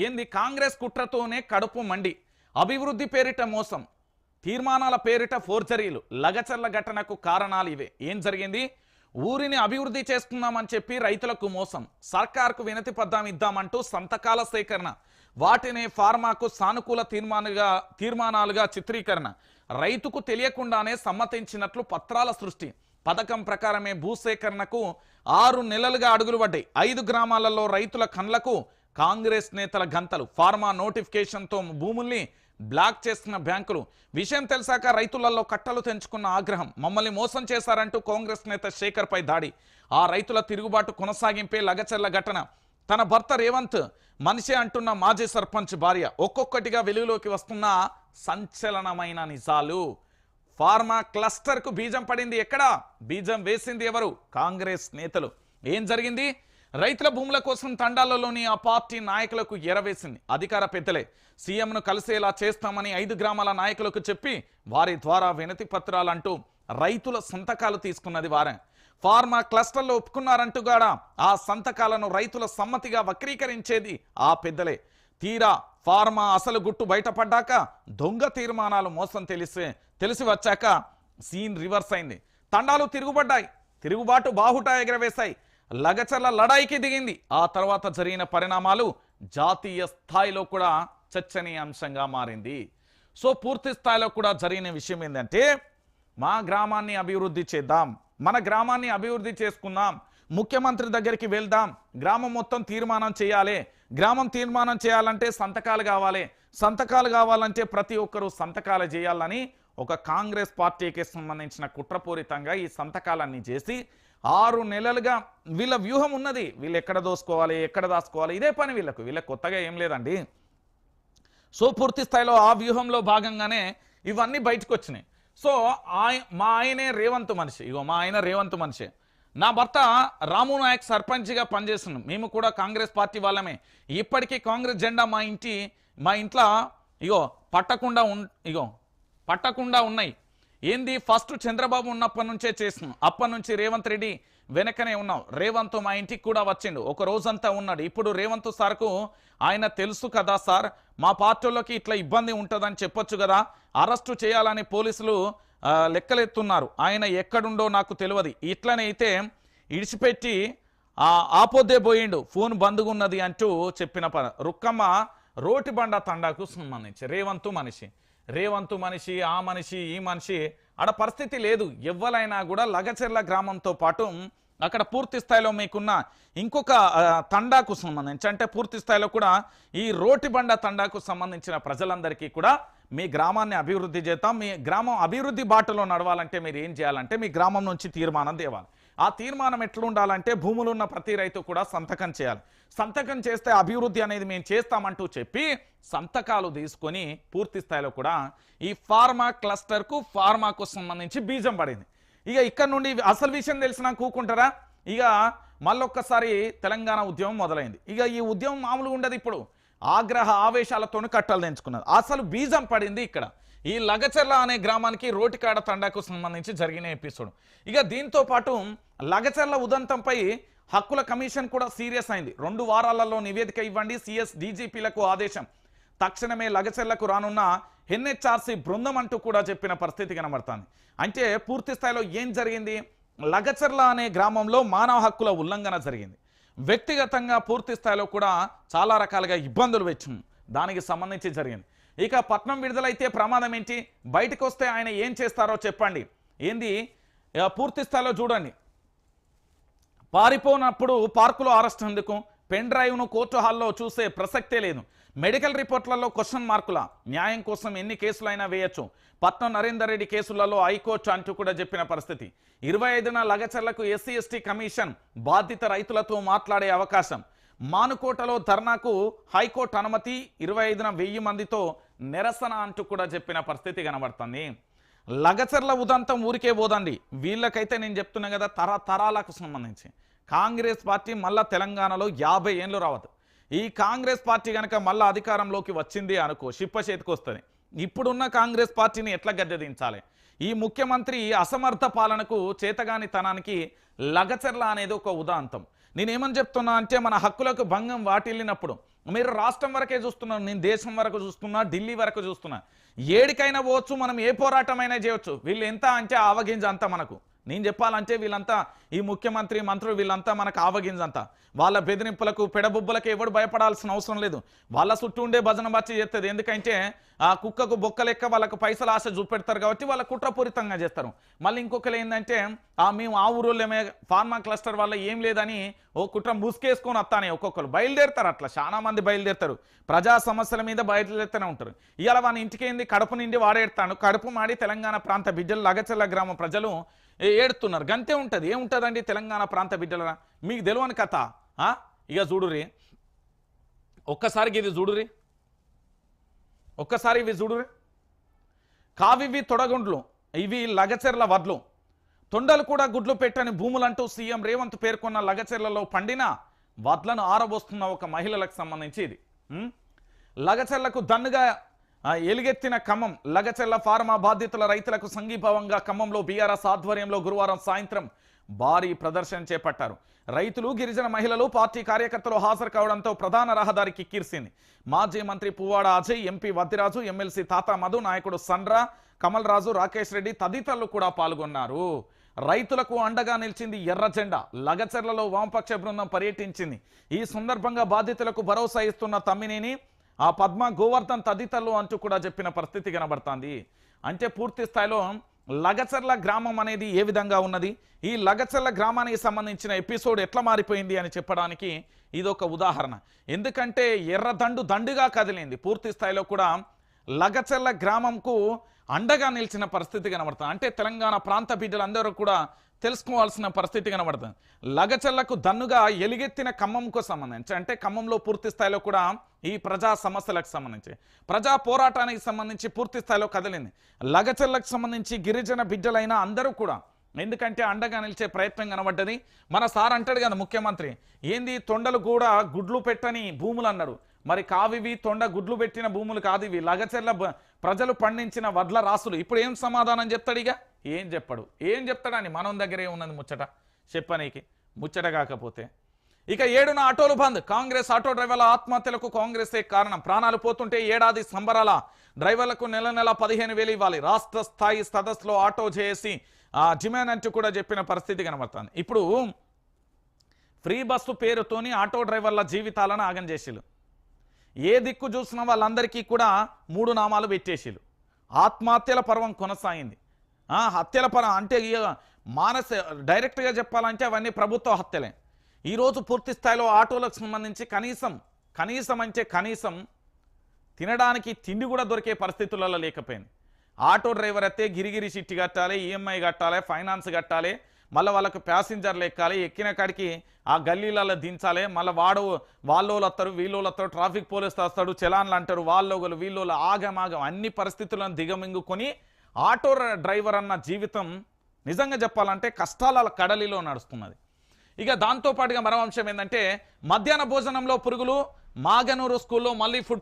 ఏంది? కాంగ్రెస్ కుట్రతోనే కడుపు మండి. అభివృద్ధి పేరిట మోసం. తీర్మానాల పేరిట ఫోర్జరీలు. లగచర్ల ఘటనకు కారణాలు ఇవే. ఏం జరిగింది? ఊరిని అభివృద్ధి చేస్తున్నామని చెప్పి రైతులకు మోసం. సర్కార్కు వినతి పద్దాం ఇద్దామంటూ సంతకాల సేకరణ. వాటిని ఫార్మాకు సానుకూల తీర్మానగా తీర్మానాలుగా చిత్రీకరణ. రైతుకు తెలియకుండానే సమ్మతించినట్లు పత్రాల సృష్టి. పథకం ప్రకారమే భూసేకరణకు ఆరు నెలలుగా అడుగులు పడ్డాయి. ఐదు గ్రామాలలో రైతుల కండ్లకు కాంగ్రెస్ నేతల గంతలు ఫార్మా నోటిఫికేషన్తో భూముల్ని బ్లాక్ చేస్తున్న బ్యాంకులు. విషయం తెలిసాక రైతులలో కట్టలు తెంచుకున్న ఆగ్రహం మమ్మల్ని మోసం చేశారంటూ కాంగ్రెస్ నేత శేఖర్పై దాడి. ఆ రైతుల తిరుగుబాటు కొనసాగింపే లగచర్ల ఘటన. తన భర్త రేవంత్ మనిషి అంటున్న మాజీ సర్పంచ్ భార్య. ఒక్కొక్కటిగా వెలుగులోకి వస్తున్న సంచలనమైన నిజాలు. ఫార్మా క్లస్టర్కు బీజం పడింది ఎక్కడ? బీజం వేసింది ఎవరు? కాంగ్రెస్ నేతలు. ఏం జరిగింది? రైతుల భూముల కోసం తండాలలోని ఆ పార్టీ నాయకులకు ఎరవేసింది. అధికార పెద్దలే సీఎంను కలిసేలా చేస్తామని ఐదు గ్రామాల నాయకులకు చెప్పి వారి ద్వారా వినతి పత్రాలంటూ రైతుల సంతకాలు తీసుకున్నది వారే. ఫార్మా క్లస్టర్లో ఒప్పుకున్నారంటూ కూడా ఆ సంతకాలను రైతుల సమ్మతిగా వక్రీకరించేది ఆ పెద్దలే. తీరా ఫార్మా అసలు గుట్టు బయటపడ్డాక దొంగ తీర్మానాలు మోసం తెలిసే తెలిసి వచ్చాక సీన్ రివర్స్ అయింది. తండాలు తిరుగుబడ్డాయి. తిరుగుబాటు బాహుట ఎగరవేశాయి. లగచర్ల లడాయికి దిగింది. ఆ తర్వాత జరిగిన పరిణామాలు జాతీయ స్థాయిలో కూడా చర్చనీయాంశంగా మారింది. సో పూర్తి స్థాయిలో కూడా జరిగిన విషయం ఏంటంటే మా గ్రామాన్ని అభివృద్ధి చేద్దాం మన గ్రామాన్ని అభివృద్ధి చేసుకుందాం ముఖ్యమంత్రి దగ్గరికి వెళ్దాం గ్రామం మొత్తం తీర్మానం చేయాలి. గ్రామం తీర్మానం చేయాలంటే సంతకాలు కావాలి. సంతకాలు కావాలంటే ప్రతి ఒక్కరూ సంతకాలు చేయాలని ఒక కాంగ్రెస్ పార్టీకి సంబంధించిన కుట్రపూరితంగా ఈ సంతకాలన్నీ చేసి ఆరు నెలలుగా వీళ్ళ వ్యూహం ఉన్నది. వీళ్ళు ఎక్కడ దోసుకోవాలి ఎక్కడ దాచుకోవాలి? ఇదే పని వీళ్ళకు. వీళ్ళకి కొత్తగా ఏం లేదండి. సో పూర్తి స్థాయిలో ఆ వ్యూహంలో భాగంగానే ఇవన్నీ బయటకు వచ్చినాయి సో ఆయ మా ఆయనే రేవంత్ మనిషి. ఇగో మా ఆయన రేవంత్ మనిషి. నా భర్త రాము నాయక్ సర్పంచ్గా పనిచేస్తున్నాం. మేము కూడా కాంగ్రెస్ పార్టీ వాళ్ళమే. ఇప్పటికీ కాంగ్రెస్ జెండా మా ఇంటి మా ఇంట్లో ఇగో పట్టకుండా ఇగో పట్టకుండా ఉన్నాయి. ఏంది ఫస్ట్ చంద్రబాబు ఉన్నప్పటి నుంచే చేస్తున్నాం అప్పటి నుంచి రేవంత్ రెడ్డి వెనకనే ఉన్నాం రేవంత్ మా ఇంటికి కూడా వచ్చిండు. ఒక రోజంతా ఉన్నాడు. ఇప్పుడు రేవంత్ సార్కు ఆయన తెలుసు కదా సార్ మా పార్టీలోకి ఇట్లా ఇబ్బంది ఉంటుందని చెప్పొచ్చు కదా. అరెస్టు చేయాలని పోలీసులు లెక్కలెత్తున్నారు. ఆయన ఎక్కడుండో నాకు తెలియదు. ఇట్లనే అయితే ఇడిచిపెట్టి ఆపోద్దే పోయిండు. ఫోన్ బంద్గున్నది అంటూ చెప్పిన ప రుక్కమ్మ రోటి బండ తండాకు సంబంధించి రేవంతు మనిషి. రేవంతు మనిషి ఆ మనిషి ఈ మనిషి. ఆడ పరిస్థితి లేదు. ఎవ్వలైనా కూడా లగచెర్ల గ్రామంతో పాటు అక్కడ పూర్తి స్థాయిలో మీకున్న ఇంకొక తండాకు సంబంధించి అంటే పూర్తి స్థాయిలో కూడా ఈ రోటి బండ తండాకు సంబంధించిన ప్రజలందరికీ కూడా మీ గ్రామాన్ని అభివృద్ధి చేద్దాం. మీ గ్రామం అభివృద్ధి బాటలో నడవాలంటే మీరు ఏం చేయాలంటే మీ గ్రామం నుంచి తీర్మానం తేవాలి. ఆ తీర్మానం ఎట్లుండాలంటే భూములు ఉన్న ప్రతి రైతు కూడా సంతకం చేయాలి. సంతకం చేస్తే అభివృద్ధి అనేది మేము చేస్తామంటూ చెప్పి సంతకాలు తీసుకొని పూర్తి స్థాయిలో కూడా ఈ ఫార్మా క్లస్టర్కు ఫార్మాకు సంబంధించి బీజం పడింది. ఇక ఇక్కడ నుండి అసలు విషయం తెలిసినా కూకుంటారా? ఇక మళ్ళొక్కసారి తెలంగాణ ఉద్యమం మొదలైంది. ఇక ఈ ఉద్యమం మామూలుగా ఉండదు ఇప్పుడు. ఆగ్రహ ఆవేశాలతో కట్టలు తెంచుకున్నారు. అసలు బీజం పడింది ఇక్కడ. ఈ లగచర్ల అనే గ్రామానికి రోటికాడ తండాకు సంబంధించి జరిగిన ఎపిసోడ్. ఇక దీంతో పాటు లగచర్ల ఉదంతంపై హక్కుల కమిషన్ కూడా సీరియస్ అయింది. రెండు వారాలలో నివేదిక ఇవ్వండి సిఎస్ డీజీపీలకు ఆదేశం. తక్షణమే లగచెర్లకు రానున్న ఎన్హెచ్ఆర్సీ బృందం అంటూ కూడా చెప్పిన పరిస్థితి కనబడుతుంది. అంటే పూర్తి స్థాయిలో ఏం జరిగింది? లగచెర్ల అనే గ్రామంలో మానవ హక్కుల ఉల్లంఘన జరిగింది. వ్యక్తిగతంగా పూర్తి స్థాయిలో కూడా చాలా రకాలుగా ఇబ్బందులు వచ్చింది దానికి సంబంధించి జరిగింది. ఇక పట్నం విడుదలైతే ప్రమాదం ఏంటి? బయటకు వస్తే ఆయన ఏం చేస్తారో చెప్పండి. ఏంది? పూర్తి స్థాయిలో చూడండి. పారిపోనప్పుడు పార్కులో అరెస్ట్ ఎందుకు? పెన్ డ్రైవ్ను కోర్టు హాల్లో చూసే ప్రసక్తే లేదు. మెడికల్ రిపోర్ట్లలో క్వశ్చన్ మార్కుల? న్యాయం కోసం ఎన్ని కేసులైనా వేయచ్చు. పట్నం నరేందర్ రెడ్డి కేసులలో హైకోర్టు అంటూ కూడా చెప్పిన పరిస్థితి. ఇరవై ఐదున లగచర్లకు ఎస్సీ ఎస్టీ కమిషన్ బాధిత రైతులతో మాట్లాడే అవకాశం. మానుకోటలో ధర్నాకు హైకోర్టు అనుమతి ఇరవై ఐదున వెయ్యి మందితో నిరసన అంటూ కూడా చెప్పిన పరిస్థితి కనబడుతుంది. లగచర్ల ఉదంతం ఊరికే పోదండి. వీళ్ళకైతే నేను చెప్తున్నా కదా తరతరాలకు సంబంధించి. కాంగ్రెస్ పార్టీ మళ్ళా తెలంగాణలో యాభై ఏళ్ళు రావద్దు. ఈ కాంగ్రెస్ పార్టీ కనుక మళ్ళీ అధికారంలోకి వచ్చింది అనుకో షిప్ప చేతికి వస్తుంది. ఇప్పుడున్న కాంగ్రెస్ పార్టీని ఎట్లా గద్దెదించాలి? ఈ ముఖ్యమంత్రి అసమర్థ పాలనకు చేతగానితనానికి లగచర్ల అనేది ఒక ఉదాంతం. నేనేమని చెప్తున్నా అంటే మన హక్కులకు భంగం వాటిల్లినప్పుడు. మీరు రాష్ట్రం వరకే చూస్తున్నారు నేను దేశం వరకు చూస్తున్నా ఢిల్లీ వరకు చూస్తున్నా. ఏడికైనా పోవచ్చు మనం ఏ పోరాటమైనా చేయవచ్చు వీళ్ళు ఎంత అంటే ఆవగింజ అంతా మనకు. నేను చెప్పాలంటే వీళ్ళంతా ఈ ముఖ్యమంత్రి మంత్రులు వీళ్ళంతా మనకు ఆవగింజంతా వాళ్ళ బెదిరింపులకు పెడబుబ్బలకు ఎవడు భయపడాల్సిన అవసరం లేదు. వాళ్ళ చుట్టూ ఉండే భజన బచ్చి చేస్తుంది ఎందుకంటే ఆ కుక్కకు బొక్క లెక్క వాళ్ళకు పైసలు ఆశ చూపెడతారు కాబట్టి వాళ్ళ కుట్రపూరితంగా చేస్తారు. మళ్ళీ ఇంకొకరు ఏంటంటే ఆ మేము ఆ ఊరోళ్ళమే ఫార్మా క్లస్టర్ వల్ల ఏం లేదని ఓ కుట్ర ముసుకేసుకొని వస్తానే ఒక్కొక్కరు. బయలుదేరుతారు అట్లా చాలా మంది బయలుదేరుతారు. ప్రజా సమస్యల మీద బయలుదేరుతూనే ఉంటారు. ఇవాళ వాళ్ళ ఇంటికి ఏంది కడుపు నిండి వాడేడతాను కడుపు మాడి తెలంగాణ ప్రాంత బిడ్డలు లగచల్ల గ్రామ ప్రజలు ఏడుతున్నారు. గంతే ఉంటుంది. ఏముంటుందండి తెలంగాణ ప్రాంత బిడ్డల? మీకు తెలియని కథ ఆ? ఇక చూడురి ఒక్కసారికి ఇది చూడురి ఒక్కసారి ఇవి చూడురి కావివి తొడగుండ్లు ఇవి లగచెర్ల వడ్లు. తొండలు కూడా గుడ్లు పెట్టని భూములంటూ సీఎం రేవంత్ పేర్కొన్న లగచెర్లలో పండిన వడ్లను ఆరబోస్తున్న ఒక మహిళలకు సంబంధించి ఇది. లగచెర్లకు దన్నుగా ఎలుగెత్తిన ఖమ్మం లగచెర్ల ఫార్మా బాధితుల రైతులకు సంఘీభావంగా ఖమ్మంలో బీఆర్ఎస్ ఆధ్వర్యంలో గురువారం సాయంత్రం భారీ ప్రదర్శన చేపట్టారు. రైతులు గిరిజన మహిళలు పార్టీ కార్యకర్తలు హాజరు కావడంతో ప్రధాన రహదారికి కిర్సింది. మాజీ మంత్రి పువ్వాడ అజయ్ ఎంపీ వద్దిరాజు ఎమ్మెల్సీ తాతా మధు నాయకుడు సండ్రా కమల్ రాజు రాకేష్ రెడ్డి తదితరులు కూడా పాల్గొన్నారు. రైతులకు అండగా నిలిచింది ఎర్ర జెండా. లగచర్లలో వామపక్ష బృందం పర్యటించింది. ఈ సందర్భంగా బాధితులకు భరోసా ఇస్తున్న తమ్మినేని ఆ పద్మ గోవర్ధన్ తదితరులు అంటూ కూడా చెప్పిన పరిస్థితి కనబడుతుంది. అంటే పూర్తి స్థాయిలో లగచర్ల గ్రామం అనేది ఏ విధంగా ఉన్నది? ఈ లగచర్ల గ్రామానికి సంబంధించిన ఎపిసోడ్ ఎట్లా మారిపోయింది అని చెప్పడానికి ఇది ఒక ఉదాహరణ. ఎందుకంటే ఎర్రదండు దండుగా కదిలింది. పూర్తి స్థాయిలో కూడా లగచర్ల గ్రామంకు అండగా నిలిచిన పరిస్థితి కనబడుతుంది. అంటే తెలంగాణ ప్రాంత బిడ్డలందరూ కూడా తెలుసుకోవాల్సిన పరిస్థితి కనబడుతుంది. లగచర్లకు దన్నుగా ఎలుగెత్తిన ఖమ్మంకు సంబంధించి అంటే ఖమ్మంలో పూర్తి స్థాయిలో కూడా ఈ ప్రజా సమస్యలకు సంబంధించి ప్రజా పోరాటానికి సంబంధించి పూర్తి స్థాయిలో కదిలింది. లగచర్లకు సంబంధించి గిరిజన బిడ్డలైన అందరూ కూడా ఎందుకంటే అండగా నిలిచే ప్రయత్నం కనబడ్డది. మన సార్ అంటాడు కదా ముఖ్యమంత్రి ఏంది తొండలు కూడా గుడ్లు పెట్టని భూములు అన్నాడు మరి కావివి తొండ గుడ్లు పెట్టిన భూములు కాదు ఇవి. లగచెర్ల బ- ప్రజలు పండించిన వడ్ల రాసులు. ఇప్పుడు ఏం సమాధానం చెప్తాడు ఇక? ఏం చెప్పడు. ఏం చెప్తాడని మనం దగ్గరే ఉన్నది ముచ్చట. చెప్పనీకి. ముచ్చట కాకపోతే. ఇక ఏడున ఆటోలు బంద్. కాంగ్రెస్ ఆటో డ్రైవర్ల ఆత్మహత్యలకు కాంగ్రెసే కారణం. ప్రాణాలు పోతుంటే ఏడాది సంబరాల డ్రైవర్లకు నెల నెల పదిహేను వేలు ఇవ్వాలి. రాష్ట్ర స్థాయి సదస్సులో ఆటో చేసి ఆ జిమాన్ అంటూ కూడా చెప్పిన పరిస్థితి కనబడుతుంది. ఇప్పుడు ఫ్రీ బస్సు పేరుతోని ఆటో డ్రైవర్ల జీవితాలను ఆగం చేసిలు ఏ దిక్కు చూసినా వాళ్ళందరికీ కూడా మూడు నామాలు పెట్టేసిలు ఆత్మహత్యల పర్వం కొనసాగింది. ఆ, హత్యల పరం అంటే ఇక మానస డైరెక్ట్గా చెప్పాలంటే అవన్నీ ప్రభుత్వ హత్యలే. ఈరోజు పూర్తి స్థాయిలో ఆటోలకు సంబంధించి కనీసం కనీసం అంటే కనీసం తినడానికి తిండి కూడా దొరికే పరిస్థితులలో లేకపోయింది. ఆటో డ్రైవర్ అయితే గిరిగిరి చిట్టి కట్టాలి ఈఎంఐ కట్టాలి ఫైనాన్స్ కట్టాలి మళ్ళీ వాళ్ళకు ప్యాసింజర్లు ఎక్కాలి ఎక్కిన కాడికి ఆ గల్లీలలో దించాలి మళ్ళీ వాడు వాళ్ళోళ్ళు వస్తారు వీళ్ళోళ్ళు వస్తారు ట్రాఫిక్ పోలీస్ వస్తాడు చలాన్లు అంటారు వాళ్ళోగలు వీళ్ళోళ్ళు ఆగమాగం అన్ని పరిస్థితులను దిగమింగుకొని ఆటో డ్రైవర్ అన్న జీవితం నిజంగా చెప్పాలంటే కష్టాల కడలిలో నడుస్తున్నది. ఇక దాంతో పాటుగా మరో అంశం ఏంటంటే మధ్యాహ్న భోజనంలో పురుగులు మాగనూరు స్కూల్లో మళ్ళీ ఫుడ్